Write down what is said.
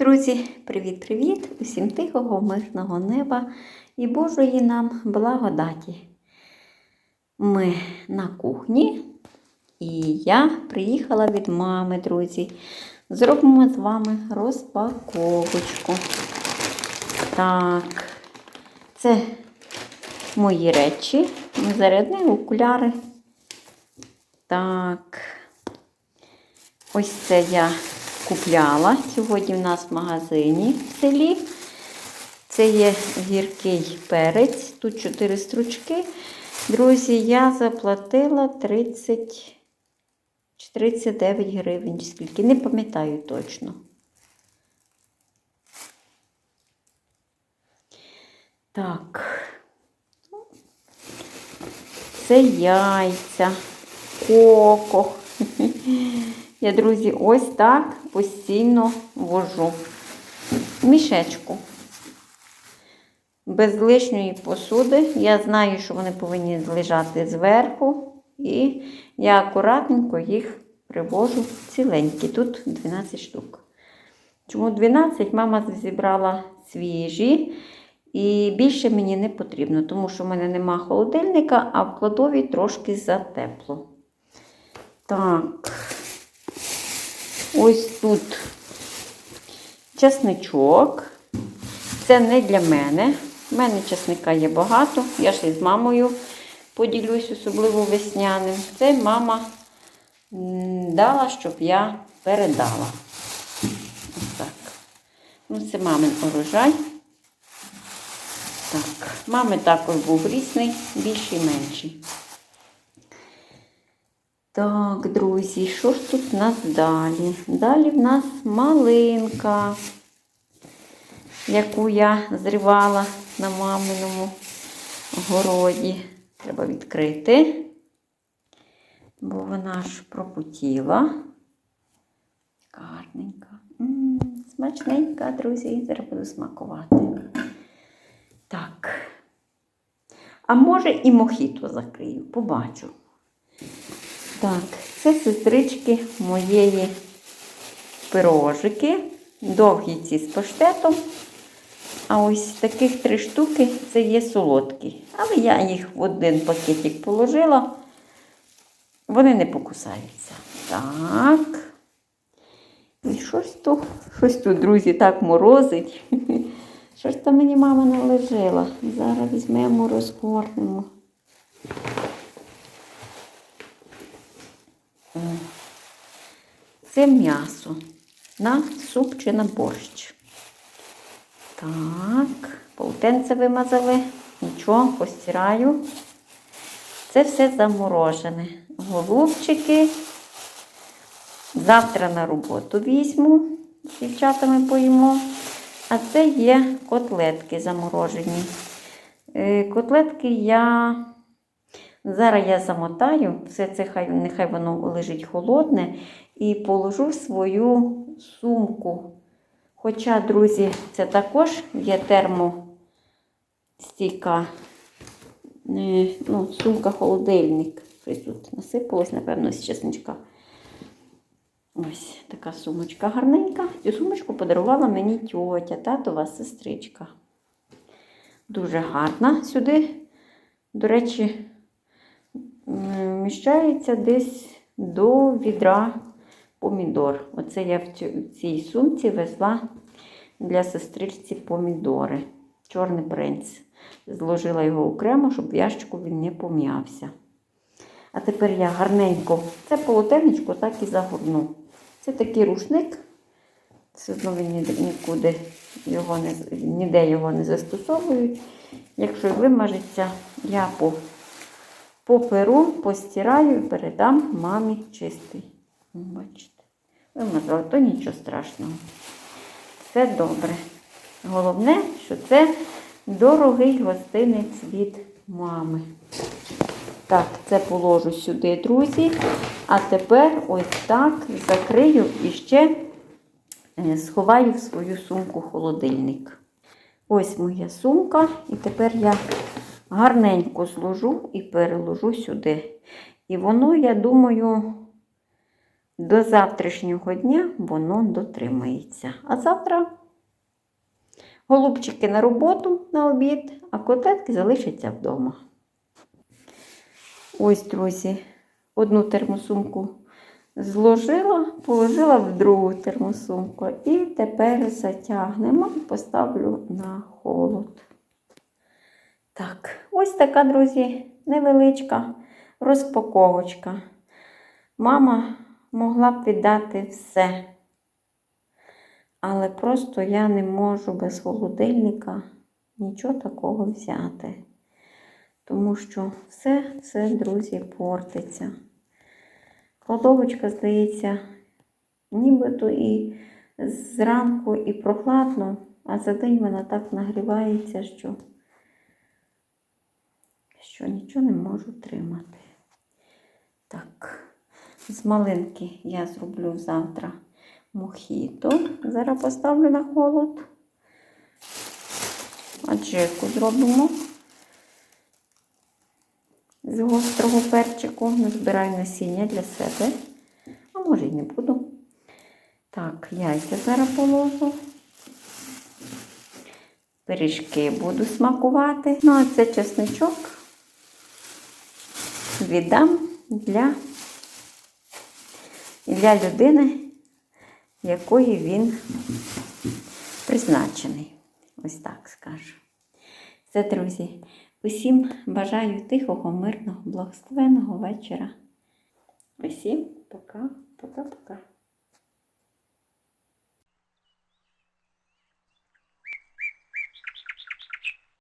Друзі, привіт-привіт! Усім тихого, мирного неба і Божої нам благодаті. Ми на кухні, і я приїхала від мами, друзі. Зробимо з вами розпаковочку. Так, це мої речі, зарядні окуляри. Так, ось це я купляла сьогодні в нас в магазині в селі. Це є гіркий перець, тут 4 стручки. Друзі, я заплатила 30 39 гривень, скільки, не пам'ятаю точно. Так, це яйця, коко. Я, друзі, ось так постійно вожу в мішечку. Без лишньої посуди. Я знаю, що вони повинні лежати зверху. І я акуратненько їх привожу ціленькі. Тут 12 штук. Чому 12? Мама зібрала свіжі. І більше мені не потрібно, тому що в мене нема холодильника, а в кладові трошки затепло. Так. Ось тут чесничок. Це не для мене. У мене чесника є багато. Я ж із мамою поділюсь, особливо весняним. Це мама дала, щоб я передала. Ось так. Ну, це мамин урожай. Так, мами також був різний, більший менший. Так, друзі, що ж тут в нас далі? Далі в нас малинка, яку я зривала на маминому городі. Треба відкрити, бо вона ж пропутіла. Гарненька. М -м, смачненька, друзі, зараз буду смакувати. Так. А може і мохіто закрию, побачу. Так, це сестрички моєї пирожики. Довгі ці з паштетом. А ось таких три штуки це є солодкі. Але я їх в один пакетик положила. Вони не покусаються. Так. І щось тут, щось тут, друзі, так морозить. Що ж там мені мама наложила? Зараз візьмемо, розгорнемо. Це м'ясо на суп чи на борщ. Так, полотенце вимазали, нічого, постираю. Це все заморожене. Голубчики. Завтра на роботу візьму, з дівчатами поїмо. А це є котлетки заморожені. Е, Котлетки я Зараз я замотаю, все це хай, нехай воно лежить холодне, і положу свою сумку. Хоча, друзі, це також є термостійка е, ну, сумка-холодильник. Щось тут насипалось, напевно, з чесничка. Ось така сумочка гарненька. Цю сумочку подарувала мені тьотя, татова сестричка. Дуже гарна сюди. До речі, вміщається десь до відра помідор. Оце я в цій сумці везла для сестричці помідори. Чорний принц. Зложила його окремо, щоб в ящику він не пом'явся. А тепер я гарненько це полотенечко так і загорну. Це такий рушник. Все одно він нікуди його не, ніде його не застосовують. Якщо вимажеться, я по поперу, постираю і передам мамі чистий. Бачите, вимазала, то нічого страшного. Все добре. Головне, що це дорогий гостинець від мами. Так, це положу сюди, друзі. А тепер ось так закрию і ще е, сховаю в свою сумку холодильник. Ось моя сумка, і тепер я гарненько зложу і переложу сюди. І воно, я думаю, до завтрашнього дня воно дотримається. А завтра голубчики на роботу на обід, а котлетки залишаться вдома. Ось, друзі, одну термосумку зложила, положила в другу термосумку. І тепер затягнемо і поставлю на холод. Так, ось така, друзі, невеличка розпаковочка. Мама могла б віддати все. Але просто я не можу без холодильника нічого такого взяти. Тому що все, все, друзі, портиться. Кладовочка, здається, нібито і зранку і прохладно, а за день вона так нагрівається, що, що нічого не можу тримати. Так, з малинки я зроблю завтра мохіто. Зараз поставлю на холод. Аджику зробимо з гострого перчику. Назбираю насіння для себе. А може і не буду. Так, яйця зараз положу. Пиріжки буду смакувати. Ну, а це чесничок віддам для, для людини, якої він призначений. Ось так скажу. Це, друзі, усім бажаю тихого, мирного, благословенного вечора. Усім пока, пока-пока.